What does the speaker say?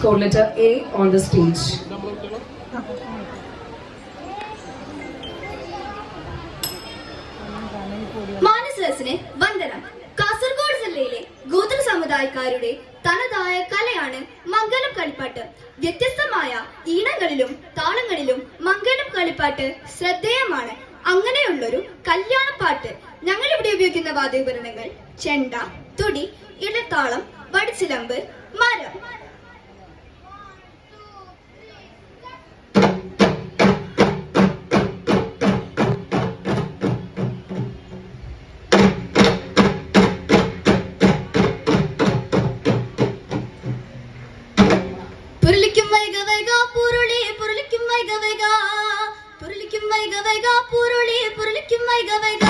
scored letter A on the stage. മാനസരസിന് വന്ദനം. കാസർഗോഡ് ജില്ലയിലെ ഗോത്ര സമുദായക്കാരുടെ തനതായ കലയാണ് മംഗലം കളിപ്പാട്ട്. വ്യത്യസ്തമായ ഈണങ്ങളിലും താളങ്ങളിലും മംഗലം കളിപ്പാട്ട് ശ്രദ്ധേയമാണ്. അങ്ങനെയുള്ളൊരു കല്യാണപ്പാട്ട് ഞങ്ങൾ ഇവിടെ ഉപയോഗിക്കുന്ന വാദ്യോപകരണങ്ങൾ ചെണ്ട തുടി ഇടത്താളം വടിച്ചിലമ്പ് മരം. my god, my god.